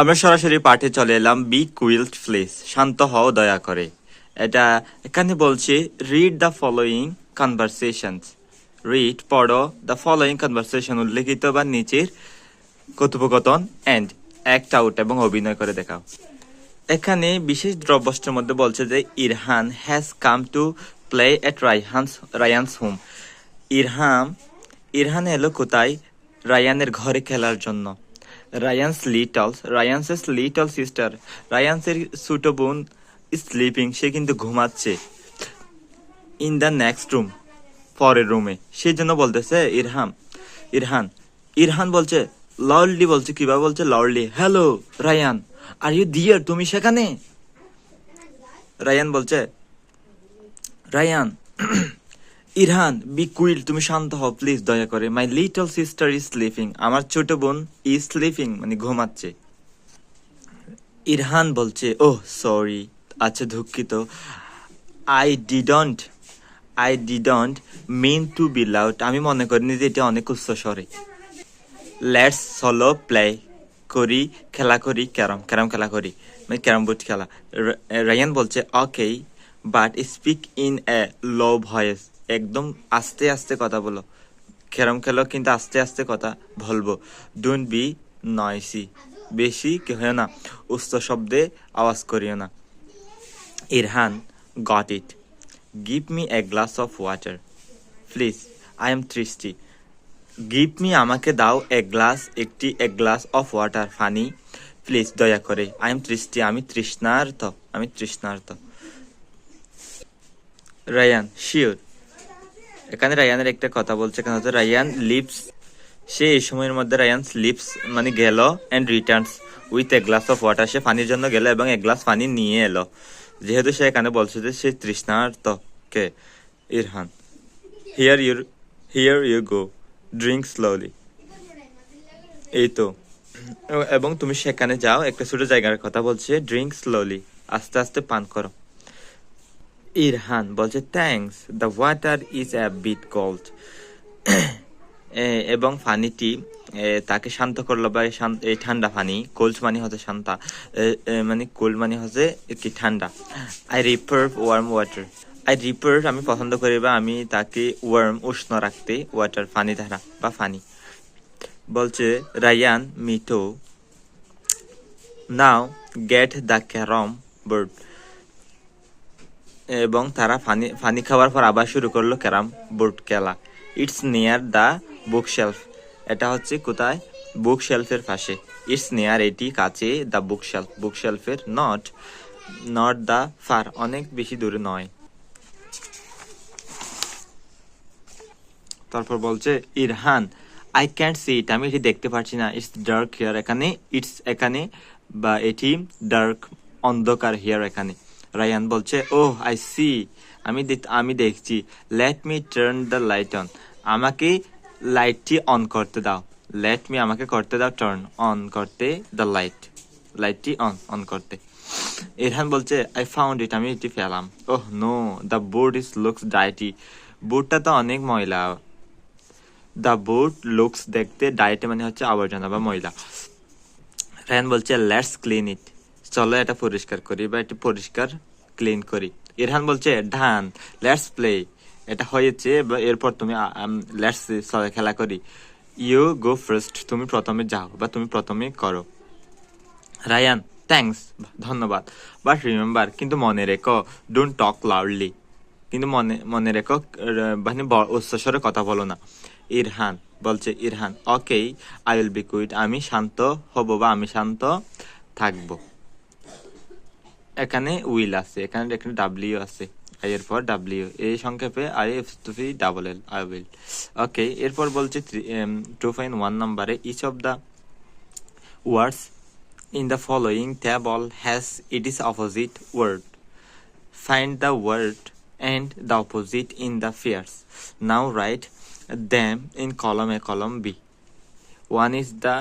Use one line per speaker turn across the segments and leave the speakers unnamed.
আমরা সরাসরি পাঠে চলে এলাম বি কুইল্ড প্লিজ শান্ত হও, দয়া করে। এটা এখানে বলছে read the following conversations read পড়ো দ্য ফলোয়িং কনভারসেশন উল্লেখিত বা নিচের কথোপকথন অ্যান্ড অ্যাক্ট আউট এবং অভিনয় করে দেখাও। এখানে বিশেষ দ্রব্যষ্টের মধ্যে বলছে যে, Irhan has come to play at Raihan's Rayan's home Irham, Irhan এলো কোথায়? রায়ানের ঘরে খেলার জন্য। রায়ানস লিটল রায়ানসের লিটল সিস্টার রায়ানসের ছোট বোন স্লিপিং সে কিন্তু ঘুমাচ্ছে। ইন দ্য নেক্সট রুম পরের রুমে সেই জন্য বলতেছে, ইরহাম, ইরহান ইরহান বলছে লাউডলি বলছে কীভাবে বলছে loudly hello Rayan are you there তুমি সেখানে? রায়ান বলছে রায়ান ইরহান বি কুইল তুমি শান্ত হও প্লিজ দয়া করে। My little sister is sleeping আমার ছোট বোন ইজ স্লিপিং মানে ঘুমাচ্ছে। ইরহান বলছে, ওহ সরি আচ্ছা দুঃখিত। I didn't I didn't mean to be loud আমি মনে করিনি যে এটা অনেক উচ্চ স্বরে। লেটস সলো প্লে করি, খেলা করি, ক্যারম ক্যারম খেলা করি মানে ক্যারম বোর্ড খেলা। রায়ান বলছে okay but speak in a low voice একদম আস্তে আস্তে কথা বলো। ক্যারম খেলো কিন্তু আস্তে আস্তে কথা বলব। ডোন্ট বি নয়সি বেশি কি হয় না। উচ্চ শব্দে আওয়াজ করিও না। Irhan got it give me a glass of water please I am thirsty give me আমাকে দাও এক গ্লাস একটি এক গ্লাস অফ ওয়াটার ফানি প্লিজ দয়া করে। আই এম তৃষ্টি আমি তৃষ্ণার্ত, আমি তৃষ্ণার্থ রায়ান শিওর এখানে রায়ানের একটা কথা বলছে, এখানে হচ্ছে রায়ান লিপস, সে এই সময়ের মধ্যে রায়ান লিপস মানে গেল and returns with a glass of water সে পানির জন্য গেল এবং এক গ্লাস পানি নিয়ে এলো। যেহেতু সে এখানে বলছে যে সে তৃষ্ণার্ত কে Irhan here your here you go drink slowly এই তো। এবং তুমি সেখানে যাও, একটা ছোট জায়গার কথা বলছে ড্রিঙ্ক স্লোলি আস্তে আস্তে পান করো। ইরহান বলছে thanks the water is a bit cold এবং পানিটি তাকে শান্ত করল বা এই ঠান্ডা পানি কোল্ড মানে হচ্ছে শান্তা মানে কোল্ড মানে হচ্ছে কি ঠান্ডা। I prefer warm water I prefer আমি পছন্দ করি বা আমি তাকে ওয়ার্ম উষ্ণ রাখতে ওয়াটার পানি ধারা বা পানি বলছে Ryan মিটো now get the carrom board এবং তারা ফানি ফানি খাওয়ার পর আবার শুরু করল ক্যারাম বোর্ড খেলা। It's near the book shelf এটা হচ্ছে কোথায়? বুক শেলফের পাশে। ইটস নিয়ার এটি কাছে দ্য বুক শেলফ বুক শেলফের নট নট দ্য ফার অনেক বেশি দূরে নয়। তারপর বলছে, Irhan I can't see it আমি এটি দেখতে পাচ্ছি না। ইটস ডার্ক হিয়ার এখানে। ইটস এখানে বা এটি ডার্ক অন্ধকার হিয়ার এখানে। রায়ান বলছে ও আই সি আমি আমি দেখছি। Let me turn the light on আমাকে লাইটটি অন করতে দাও। লেট মি আমাকে করতে দাও টার্ন অন করতে দ্য লাইট লাইটটি অন অন করতে। ইরহান বলছে আই ফাউন্ড ইট আমি এটি ফেলাম ওহ no the board is looks ডাইটি বোর্ডটা তো অনেক ময়লা। দ্য বোর্ড লুকস দেখতে ডায়েটে মানে হচ্ছে আবর্জনা বা ময়লা। র্যান বলছে লেটস ক্লিন ইট চলো এটা পরিষ্কার করি বা এটা পরিষ্কার ক্লিন করি। ইরহান বলছে ধান লেটস প্লে এটা হয়েছে এরপর তুমি লেটস খেলা করি। ইউ গো ফার্স্ট তুমি প্রথমে যাও, বা তুমি প্রথমে করো। রায়ান থ্যাঙ্কস ধন্যবাদ। বাট রিমেম্বার কিন্তু মনে রেখো ডোন্ট টক লাউডলি কিন্তু মনে মনে রেখো মানে উচ্চস্বরে কথা বলো না। ইরহান বলছে, Irhan okay I will be quiet আমি শান্ত হব বা আমি শান্ত থাকব। এখানে উইল আছে, এখানে এখানে ডাব্লিউ আছে আই এর পর ডাব্লিউ এই সংক্ষেপে I F two টুফি double L I will okay এরপর বলছে থ্রি টু পয়েন্ট ওয়ান নাম্বারে each of the words in the following table has it is opposite word find the word and the opposite in the fears now write them in column A column B one is the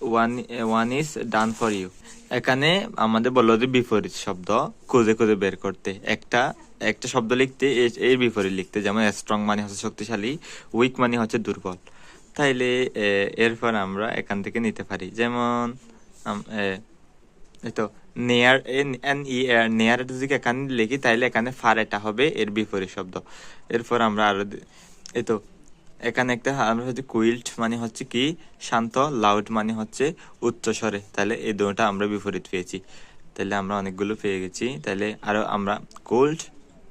uh, one is done for you. এখানে আমাদের বলল যে বিপরীত শব্দ খুঁজে খুঁজে বের করতে। একটা একটা শব্দ লিখতে এর- বিপরীত লিখতে যেমন স্ট্রং মানে হচ্ছে শক্তিশালী উইক মানে হচ্ছে দুর্বল। তাইলে এরপর আমরা এখান থেকে নিতে পারি। যেমন এই তো নেয়ার এন ই নেয়ার যদি এখানে লিখি তাইলে এখানে ফার এটা হবে এর বিপরীত শব্দ। এরপর আমরা আরও এই তো এখানে একটা আমরা হচ্ছে কুইল্ট মানে হচ্ছে কি? শান্ত, লাউড মানে হচ্ছে উচ্চ স্বরে তাহলে এই দুটো আমরা বিপরীত পেয়েছি। তাহলে আমরা অনেকগুলো পেয়ে গেছি। তাহলে আরও আমরা কোল্ড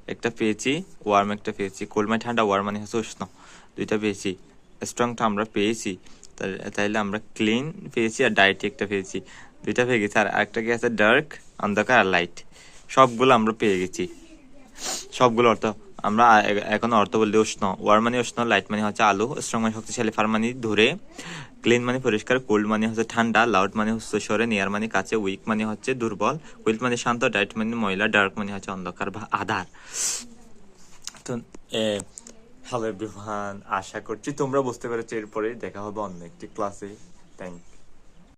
একটা পেয়েছি, ওয়ার্ম একটা পেয়েছি। কোল্ড মানে ঠান্ডা, ওয়ার্ম মানে হচ্ছে উষ্ণ। দুইটা পেয়েছি। স্ট্রংটা আমরা পেয়েছি। তাহলে- আমরা ক্লিন পেয়েছি আর ডায়েটি একটা পেয়েছি। দুইটা পেয়ে গেছি। আর একটা কি আছে? ডার্ক, অন্ধকার আর লাইট। সবগুলো আমরা পেয়ে গেছি। সবগুলো অর্থ আমরা এখন অর্থ বলতে উষ্ণ। ওয়ার মানে উষ্ণ লাইট মানে হচ্ছে আলো স্ট্রং মানে শক্তিশালী ফার মানে ধরে ক্লিন মানে পরিষ্কার কোল্ড মানে হচ্ছে ঠান্ডা লাউড মানে হচ্ছে সরে নিয়ার মানে কাছে উইক মানে হচ্ছে দুর্বল কুইল্ট মানে শান্ত ডাইট মানে ময়লা ডার্ক মানে হচ্ছে অন্ধকার বা আধার। তো হ্যালো এভরিওয়ান আশা করছি তোমরা বুঝতে পেরেছ, এরপরে দেখা হবে অন্য একটি ক্লাসে থ্যাংক